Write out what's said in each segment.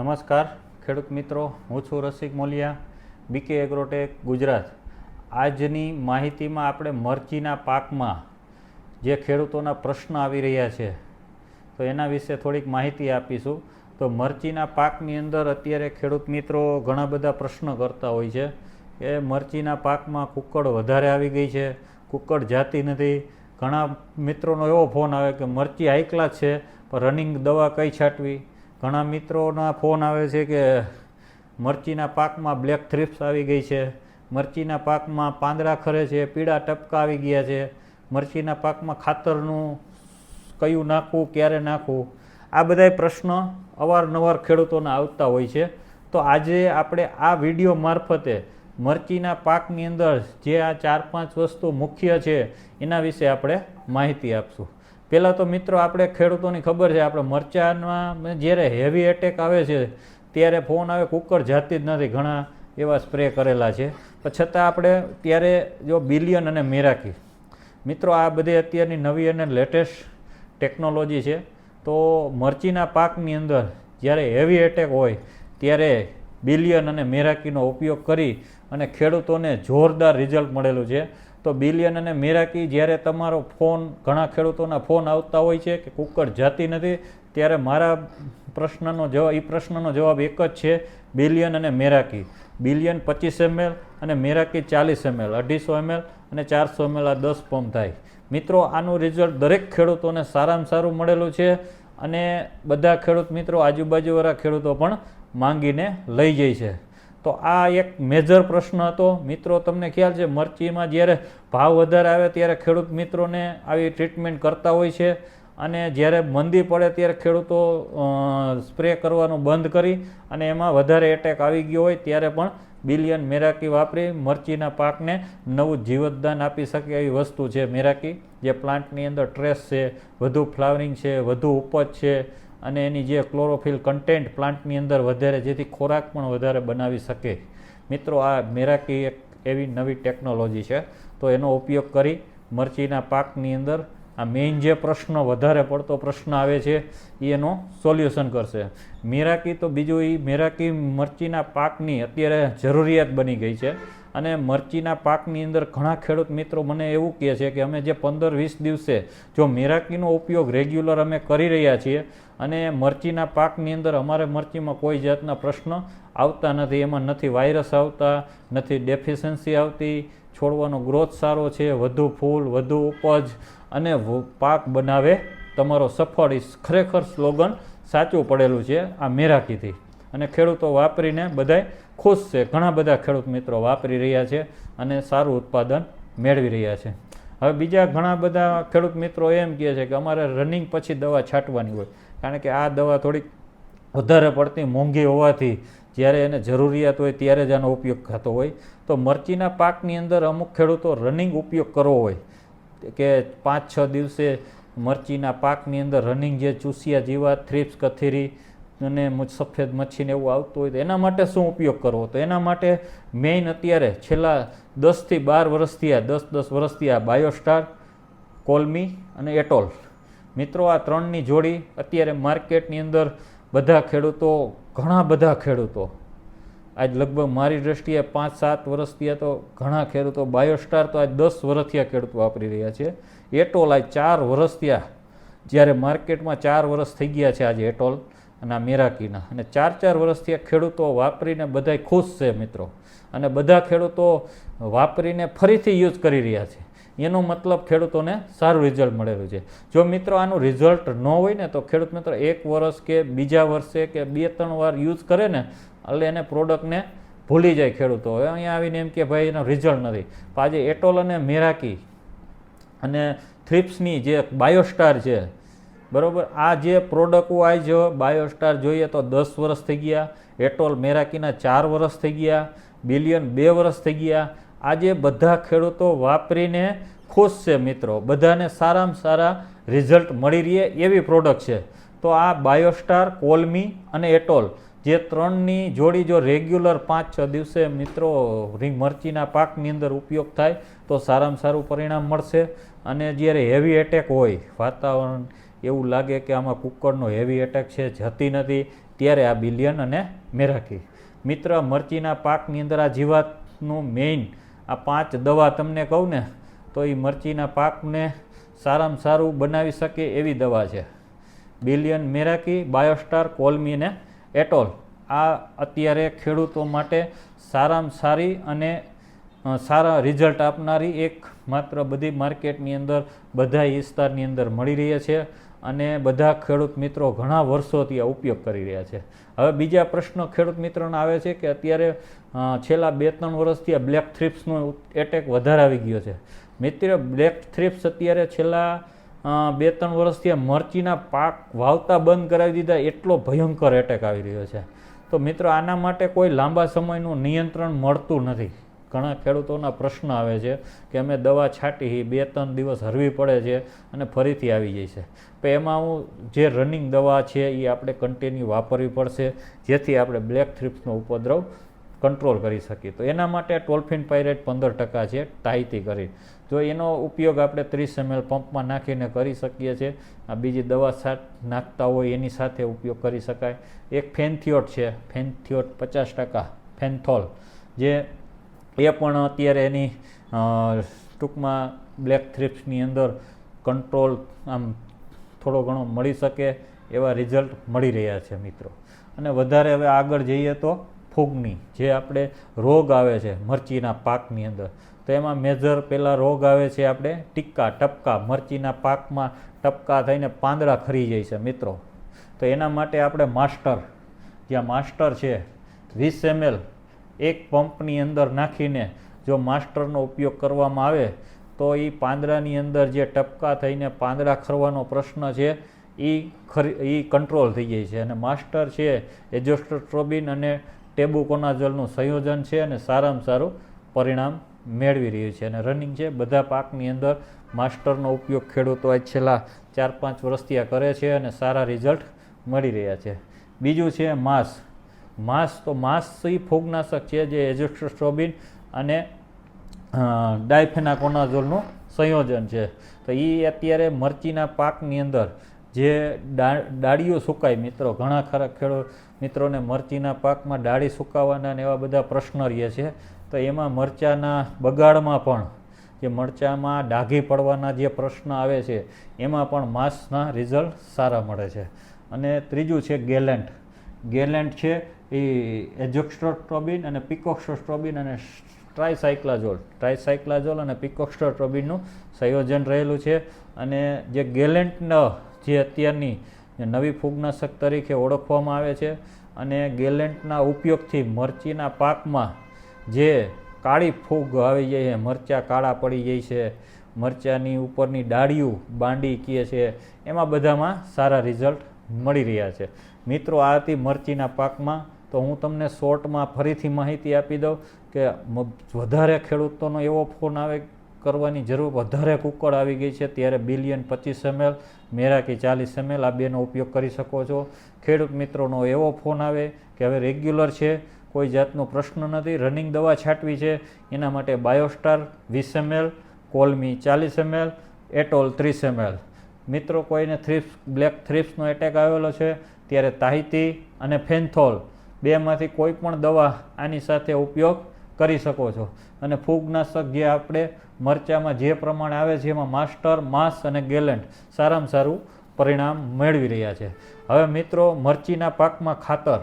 નમસ્કાર, ખેડૂત મિત્રો. હું છું રસિક મોલિયા બીકે એગ્રોટેક ગુજરાત. આજની માહિતીમાં આપણે મરચીના પાકમાં જે ખેડૂતોના પ્રશ્ન આવી રહ્યા છે, તો એના વિશે થોડીક માહિતી આપીશું. તો મરચીના પાકની અંદર અત્યારે ખેડૂત મિત્રો ઘણા બધા પ્રશ્ન કરતા હોય છે. કે મરચીના પાકમાં કુક્કડ વધારે આવી ગઈ છે કુક્કડ જાતી નથી. ઘણા મિત્રોનો એવો ફોન આવે કે મરચી હાઈ ક્લાસ છે, પણ રનિંગ દવા કઈ છાંટવી? ઘણા મિત્રોના ફોન આવે છે કે મરચીના પાકમાં બ્લેક થ્રિપ્સ આવી ગઈ છે. મરચીના પાકમાં પાંદડા ખરે છે, પીળા ટપકા આવી ગયા છે. મરચીના પાકમાં ખાતરનું કયું નાખવું, ક્યારે નાખવું? આ બધાય પ્રશ્ન અવારનવાર ખેડૂતોને આવતા હોય છે. તો આજે આપણે આ વીડિયો મારફતે મરચીના પાકની અંદર જે આ ચાર પાંચ વસ્તુ મુખ્ય છે, એના વિશે આપણે માહિતી આપશું. પહેલાં તો મિત્રો આપણે ખેડૂતોની ખબર છે, આપણે મરચાંમાં જ્યારે હેવી એટેક આવે છે, ત્યારે ફોન આવે કુકર જાતી જ નથી, ઘણા એવા સ્પ્રે કરેલા છે. પણ છતાં આપણે ત્યારે જો બિલિયન અને મેરાકી. મિત્રો, આ બધી અત્યારની નવી અને લેટેસ્ટ ટેકનોલોજી છે. તો મરચીના પાકની અંદર જ્યારે હેવી એટેક હોય, ત્યારે બિલિયન અને મેરાકીનો ઉપયોગ કરી અને ખેડૂતોને જોરદાર રિઝલ્ટ મળેલું છે. તો બિલિયન અને મેરાકી જ્યારે તમારો ફોન, ઘણા ખેડૂતોના ફોન આવતા હોય છે કે કુકર જાતી નથી, ત્યારે મારા પ્રશ્નનો જવાબ એ પ્રશ્નનો જવાબ એક જ છે, બિલિયન અને મેરાકી. બિલિયન પચીસ એમએલ અને મેરાકી ચાલીસ એમએલ, અઢીસો એમએલ અને ચારસો એમએલ આ દસ પંપ થાય. મિત્રો, આનું રિઝલ્ટ દરેક ખેડૂતોને સારામાં સારું મળેલું છે અને બધા ખેડૂત મિત્રો, આજુબાજુવાળા ખેડૂતો પણ માંગીને લઈ જાય છે. તો આ એક મેજર પ્રશ્ન હતો. મિત્રો, તમને ખ્યાલ છે, મરચીમાં જ્યારે ભાવ વધારે આવે ત્યારે ખેડૂત મિત્રોને આવી ટ્રીટમેન્ટ કરતા હોય છે. અને જ્યારે મંદી પડે ત્યારે ખેડૂતો સ્પ્રે કરવાનું બંધ કરી અને એમાં વધારે એટેક આવી ગયો હોય ત્યારે પણ બિલિયન મેરાકી વાપરી મરચીના પાકને નવું જીવતદાન આપી શકે એવી વસ્તુ છે મેરાકી. જે પ્લાન્ટની અંદર ટ્રેસ છે, વધુ ફ્લાવરિંગ છે, વધુ ઉપજ છે અને એની જે ક્લોરોફિલ કન્ટેન્ટ પ્લાન્ટની અંદર વધારે, જેથી ખોરાક પણ વધારે બનાવી શકે. મિત્રો, આ મેરાકી એક એવી નવી ટેકનોલોજી છે. તો એનો ઉપયોગ કરી મરચીના પાકની અંદર આ મેઇન જે પ્રશ્ન વધારે પડતો પ્રશ્ન આવે છે એ એનો સોલ્યુશન કરશે. મેરાકી તો બીજું એ મેરાકી મરચીના પાકની અત્યારે જરૂરિયાત બની ગઈ છે. અને મરચીના પાકની અંદર ઘણા ખેડૂત મિત્રો મને એવું કહે છે કે અમે જે પંદર વીસ દિવસે જો મેરાકીનો ઉપયોગ રેગ્યુલર અમે કરી રહ્યા છીએ અને મરચીના પાકની અંદર અમારે મરચીમાં કોઈ જાતના પ્રશ્ન આવતા નથી, એમાં નથી વાયરસ આવતા, નથી ડેફિશિયન્સી આવતી, છોડવાનો ગ્રોથ સારો છે, વધુ ફૂલ, વધુ ઉપજ અને પાક બનાવે તમારો સફળ ખરેખર સ્લોગન સાચું પડેલું છે આ મેરાકીથી. અને ખેડૂતો વાપરીને બધાય ખુશ છે. ઘણા બધા ખેડૂત મિત્રો વાપરી રહ્યા છે અને સારું ઉત્પાદન મેળવી રહ્યા છે. હવે બીજા ઘણા બધા ખેડૂત મિત્રો એમ કહે છે કે અમારે રનિંગ પછી દવા છાંટવાની હોય. કારણ કે આ દવા થોડીક વધારે પડતી મોંઘી હોવાથી જ્યારે એને જરૂરિયાત હોય ત્યારે જ આનો ઉપયોગ થતો હોય. તો મરચીના પાકની અંદર અમુક ખેડૂતો રનિંગ ઉપયોગ કરવો હોય. કે પાંચ છ દિવસે મરચીના પાકની અંદર રનિંગ જે ચૂસિયા જીવા થ્રીપ્સ કથેરી અને સફેદ મચ્છીને એવું આવતું હોય તો એના માટે શું ઉપયોગ કરવો? તો એના માટે મેઇન અત્યારે છેલ્લા દસથી બાર વર્ષથી આ દસ દસ વર્ષથી આ બાયોસ્ટાર કોલમી અને એટોલ. મિત્રો, આ ત્રણની જોડી અત્યારે માર્કેટની અંદર બધા ખેડૂતો, ઘણા બધા ખેડૂતો, આજ લગભગ મારી દ્રષ્ટિએ પાંચ સાત વર્ષથી તો ઘણા ખેડૂતો બાયોસ્ટાર તો આજ દસ વર્ષથી ખેડૂત વાપરી રહ્યા છે. એટોલ આજ ચાર વર્ષથી જ્યારે માર્કેટમાં ચાર વર્ષ થઈ ગયા છે આજે એટોલ. અને આ મેરાકીના. અને ચાર ચાર વર્ષથી આ ખેડૂતો વાપરીને બધા ખુશ છે મિત્રો. અને બધા ખેડૂતો વાપરીને ફરીથી યુઝ કરી રહ્યા છે. એનો મતલબ ખેડૂતોને સારું રિઝલ્ટ મળેલું છે. જો મિત્રો આનું રિઝલ્ટ ન હોય ને તો ખેડૂત મિત્રો એક વર્ષ કે બીજા વર્ષે કે બે ત્રણ વાર યુઝ કરે ને, એટલે એને પ્રોડક્ટને ભૂલી જાય ખેડૂતો. હવે અહીંયા આવીને એમ કે ભાઈ એનો રિઝલ્ટ નથી. આજે એટોલ અને મેરાકી અને થ્રિપ્સની જે બાયોસ્ટાર છે બરાબર? આ જે પ્રોડક્ટો આવી જો બાયોસ્ટાર જોઈએ તો દસ વર્ષ થઈ ગયા એટોલ મેરાકીના ચાર વર્ષ થઈ ગયા બિલિયન બે વર્ષ થઈ ગયા. આજે બધા ખેડૂતો વાપરીને ખુશ છે મિત્રો. બધાને સારામાં સારા રિઝલ્ટ મળી રહે એવી પ્રોડક્ટ છે. તો આ બાયોસ્ટાર કોલમી અને એટોલ જે ત્રણની જોડી જો રેગ્યુલર પાંચ છ દિવસે મિત્રો મરચીના પાકની અંદર ઉપયોગ થાય, તો સારામાં સારું પરિણામ મળશે. અને જ્યારે હેવી એટેક હોય, વાતાવરણ એવું લાગે કે આમાં કુકરનો હેવી એટેક છે, જતી નથી. ત્યારે આ બિલિયન અને મેરાકી. મિત્ર, મરચીના પાકની અંદર આ જીવાતનું મેઇન આ પાંચ દવા તમને કહું ને, તો એ મરચીના પાકને સારામાં સારું બનાવી શકે એવી દવા છે. બિલિયન મેરાકી, બાયોસ્ટાર, કોલમી અને એટોલ. આ અત્યારે ખેડૂતો માટે સારામાં સારી અને સારા રિઝલ્ટ આપનારી એક માત્ર બધી માર્કેટની અંદર, બધા વિસ્તારની અંદર મળી રહી છે. અને બધા ખેડૂત મિત્રો ઘણા વર્ષોથી આ ઉપયોગ કરી રહ્યા છે. હવે બીજા પ્રશ્નો ખેડૂત મિત્રોને આવે છે કે અત્યારે છેલ્લા બે ત્રણ વર્ષથી આ બ્લેક થ્રિપ્સનો એટેક વધારે આવી ગયો છે. મિત્ર બ્લેક થ્રિપ્સ અત્યારે છેલ્લા બે ત્રણ વર્ષથી આ મરચીના પાક વાવતા બંધ કરાવી દીધા, એટલો ભયંકર એટેક આવી રહ્યો છે. તો મિત્રો, આના માટે કોઈ લાંબા સમયનું નિયંત્રણ મળતું નથી. ઘણા ખેડૂતોના પ્રશ્ન આવે છે કે અમે દવા છાંટી, બે ત્રણ દિવસ હરવી પડે છે અને ફરીથી આવી જાય છે. પણ એમાં હું જે રનિંગ દવા છે એ આપણે કન્ટિન્યુ વાપરવી પડશે, જેથી આપણે બ્લેક થ્રિપ્સનો ઉપદ્રવ કંટ્રોલ કરી શકીએ. તો એના માટે ટોલ્ફિન પાયરેટ પંદર ટકા છે તાહિતી કરી. જો એનો ઉપયોગ આપણે ત્રીસ એમએલ પંપમાં નાખીને કરી શકીએ છીએ. આ બીજી દવા સાથ નાખતા હોય એની સાથે ઉપયોગ કરી શકાય. એક ફેનથિયોટ છે ફેનથિયોટ પચાસ ટકા ફેન્થોલ જે એ પણ અત્યારે એની ટૂંકમાં બ્લેક થ્રિપ્સની અંદર કંટ્રોલ આમ થોડો ઘણો મળી શકે એવા રિઝલ્ટ મળી રહ્યા છે મિત્રો. અને વધારે હવે આગળ જઈએ તો ફૂગની, જે આપણે રોગ આવે છે મરચીના પાકની અંદર. તો એમાં મેજર પહેલાં રોગ આવે છે આપણે ટીક્કા, ટપકા, મરચીના પાકમાં ટપકા થઈને પાંદડા ખરી જાય છે મિત્રો. તો એના માટે આપણે માસ્ટર, જ્યાં માસ્ટર છે, વીસ એમએલ એક પંપની અંદર નાખીને જો માસ્ટરનો ઉપયોગ કરવામાં આવે તો એ પાંદડાની અંદર જે ટપકા થઈને પાંદડા ખરવાનો પ્રશ્ન છે એ ખરી એ કંટ્રોલ થઈ જાય છે. અને માસ્ટર છે એજોસ્ટ્રોબિન અને ટેબુકોનાઝોલનું સંયોજન છે અને સારામાં સારું પરિણામ મેળવી રહ્યું છે. અને રનિંગ છે, બધા પાકની અંદર માસ્ટરનો ઉપયોગ ખેડૂતો આજ છેલ્લા ચાર પાંચ વર્ષથી આ કરે છે અને સારા રિઝલ્ટ મળી રહ્યા છે. બીજું છે માંસ. માંસ તો માંસ એ ફૂગનાશક છે જે એજોસ્ટ્રોબિન અને ડાયફેનાકોનાઝોલનું સંયોજન છે. તો એ અત્યારે મરચીના પાકની અંદર જે ડાળીઓ સુકાય મિત્રો, ઘણા ખરા ખેડૂત મિત્રોને મરચીના પાકમાં ડાળી સુકાવાના ને એવા બધા પ્રશ્ન રહે છે. તો એમાં મરચાના બગાડમાં પણ જે મરચામાં ડાઘી પડવાના જે પ્રશ્ન આવે છે, એમાં પણ માસના રિઝલ્ટ સારા મળે છે. અને ત્રીજું છે ગેલેન્ટ. ગેલેન્ટ છે એ એજોક્સ્ટ્રોસ્ટ્રોબિન અને પિકોક્સ્ટ્રોસ્ટ્રોબિન અને ટ્રાયસાયક્લાઝોલ ટ્રાયસાયક્લાઝોલ અને પિકોક્સ્ટ્રોટ્રોબિનનું સંયોજન રહેલું છે અને જે ગેલેન્ટ જે અત્યારની નવી ફૂગનાશક તરીકે ઓળખવામાં આવે છે અને ગેલેન્ટના ઉપયોગથી મરચીના પાકમાં જે કાળી ફૂગ આવી જાય છે, મરચાં કાળા પડી જાય છે, મરચાંની ઉપરની ડાળીઓ બાંડી કહે છે, એમાં બધામાં સારા રિઝલ્ટ મળી રહ્યા છે. મિત્રો, આ હતી મરચીના પાકમાં તો હું તમને શોર્ટમાં ફરીથી માહિતી આપી દઉં કે વધારે ખેડૂતોનો એવો ફોન આવે કરવાની જરૂર વધારે કુકળ આવી ગઈ છે. ત્યારે બિલિયન પચીસ એમએલ મેરાકી ચાલીસ એમએલ આ બેનો ઉપયોગ કરી શકો છો. ખેડૂત મિત્રોનો એવો ફોન આવે કે હવે રેગ્યુલર છે, કોઈ જાતનો પ્રશ્ન નથી. રનિંગ દવા છાંટવી છે, એના માટે બાયોસ્ટાર વીસ એમએલ કોલમી ચાલીસ એમએલ એટોલ ત્રીસ એમએલ મિત્રો, કોઈને થ્રીપ્સ, બ્લેક થ્રીપ્સનો એટેક આવેલો છે, ત્યારે તાહિતી અને ફેન્થોલ બેમાંથી કોઈ પણ દવા આની સાથે ઉપયોગ કરી શકો છો. અને ફૂગનાશક જે આપણે મરચામાં જે પ્રમાણે આવે છે, એમાં માસ્ટર, માસ અને ગેલેન્ટ સારામાં સારું પરિણામ મેળવી રહ્યા છે. હવે મિત્રો, મરચીના પાકમાં ખાતર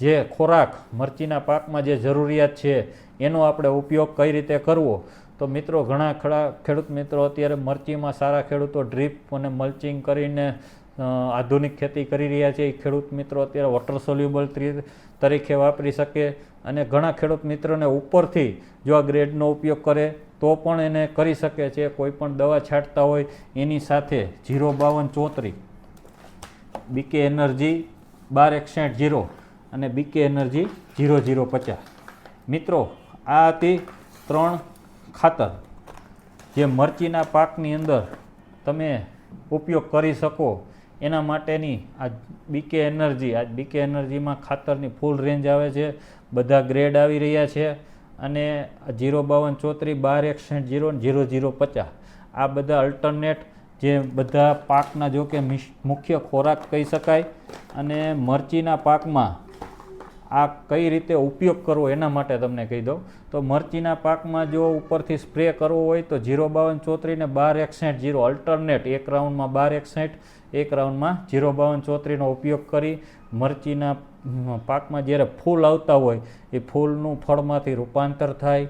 જે ખોરાક, મરચીના પાકમાં જે જરૂરિયાત છે, એનો આપણે ઉપયોગ કઈ રીતે કરવો? તો મિત્રો, ઘણા ખરા ખેડૂત મિત્રો અત્યારે મરચીમાં સારા ખેડૂતો ડ્રીપ અને મલ્ચિંગ કરીને આધુનિક ખેતી કરી રહ્યા છે. એ ખેડૂત મિત્રો અત્યારે વોટર સોલ્યુબલ તરીકે વાપરી શકે અને ઘણા ખેડૂત મિત્રોને ઉપરથી જો આ ગ્રેડનો ઉપયોગ કરે તો પણ એને કરી શકે છે. કોઈ પણ દવા છાંટતા હોય એની સાથે જીરો બાવન ચોત્રીસ બીકે એનર્જી બાર એકસઠ જીરો અને બીકે એનર્જી જીરો જીરો પચાસ. મિત્રો, આ હતી ત્રણ ખાતર જે મરચીના પાકની અંદર તમે ઉપયોગ કરી શકો એના માટેની આ બીકે એનર્જી આ બીકે એનર્જીમાં ખાતરની ફૂલ રેન્જ આવે છે. બધા ગ્રેડ આવી રહ્યા છે અને જીરો બાવન ચોત્રીસ બાર એકસઠ જીરો જીરો જીરો પચાસ. આ બધા અલ્ટરનેટ જે બધા પાકના જો કે મુખ્ય ખોરાક કહી શકાય. અને મરચીના પાકમાં આ કઈ રીતે ઉપયોગ કરવો એના માટે તમને કહી દઉં. તો મરચીના પાકમાં જો ઉપરથી સ્પ્રે કરવો હોય તો જીરો બાવન ચોત્રીને બાર એકસઠ જીરો અલ્ટરનેટ એક રાઉન્ડમાં બાર એકસઠ, એક રાઉન્ડમાં જીરો બાવન ચોત્રીનો ઉપયોગ કરી મરચીના પાકમાં જ્યારે ફૂલ આવતા હોય, એ ફૂલનું ફળમાંથી રૂપાંતર થાય,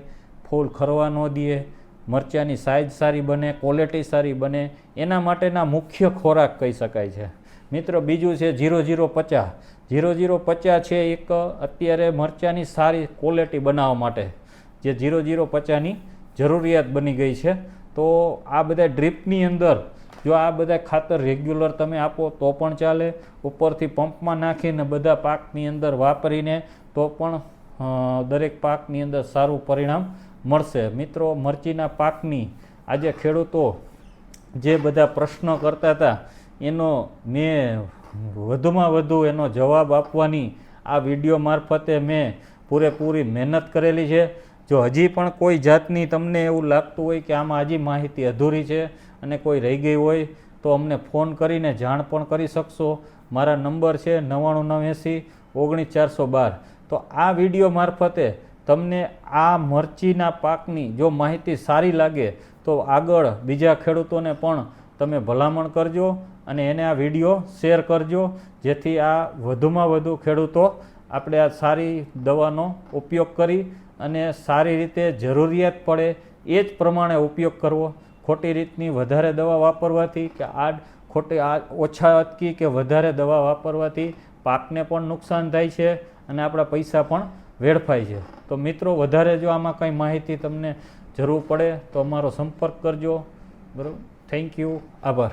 ફૂલ ખરવા ન દે મરચાંની સાઇઝ સારી બને ક્વોલિટી સારી બને, એના માટેના મુખ્ય ખોરાક કહી શકાય છે. મિત્રો, બીજું છે જીરો જીરો પચાસ. જીરો જીરો પચાસ છે એક, અત્યારે મરચાંની સારી ક્વોલિટી બનાવવા માટે. જે જીરો જીરો પચાસની જરૂરિયાત બની ગઈ છે. તો આ બધા ડ્રીપની અંદર જો આ બધા ખાતર રેગ્યુલર તમે આપો તો પણ ચાલે. ઉપરથી પંપમાં નાખીને બધા પાકની અંદર વાપરીને તો પણ દરેક પાકની અંદર સારું પરિણામ મળશે. મિત્રો, મરચીના પાકની આજે ખેડૂતો જે બધા પ્રશ્નો કરતા હતા, એનો મેં વધુમાં વધુ એનો જવાબ આપવાની આ વીડિયો મારફતે મેં પૂરેપૂરી મહેનત કરેલી છે. જો હજી પણ કોઈ જાતની તમને એવું લાગતું હોય કે આમાં હજી માહિતી અધૂરી છે અને કોઈ રહી ગઈ હોય, તો અમને ફોન કરીને જાણ પણ કરી શકશો. મારા નંબર છે નવ્વાણું નવ એંસી ઓગણીસ ચારસો બાર. તો આ વીડિયો મારફતે તમને આ મરચીના પાકની જો માહિતી સારી લાગે, તો આગળ બીજા ખેડૂતોને પણ તમે ભલામણ કરજો. અને એને આ વીડિયો શેર કરજો, જેથી આ વધુમાં વધુ ખેડૂતો આપણે આ સારી દવાનો ઉપયોગ કરી અને સારી રીતે જરૂરિયાત પડે એ જ પ્રમાણે ઉપયોગ કરવો. ખોટી રીતની વધારે દવા વાપરવાથી કે આ ખોટી, આ ઓછા અટકી કે વધારે દવા વાપરવાથી પાકને પણ નુકસાન થાય છે અને આપણા પૈસા પણ વેડફાય છે. તો મિત્રો, વધારે જો આમાં કંઈ માહિતી તમને જરૂર પડે તો અમારો સંપર્ક કરજો. બરાબર? થેન્ક યુ આભાર.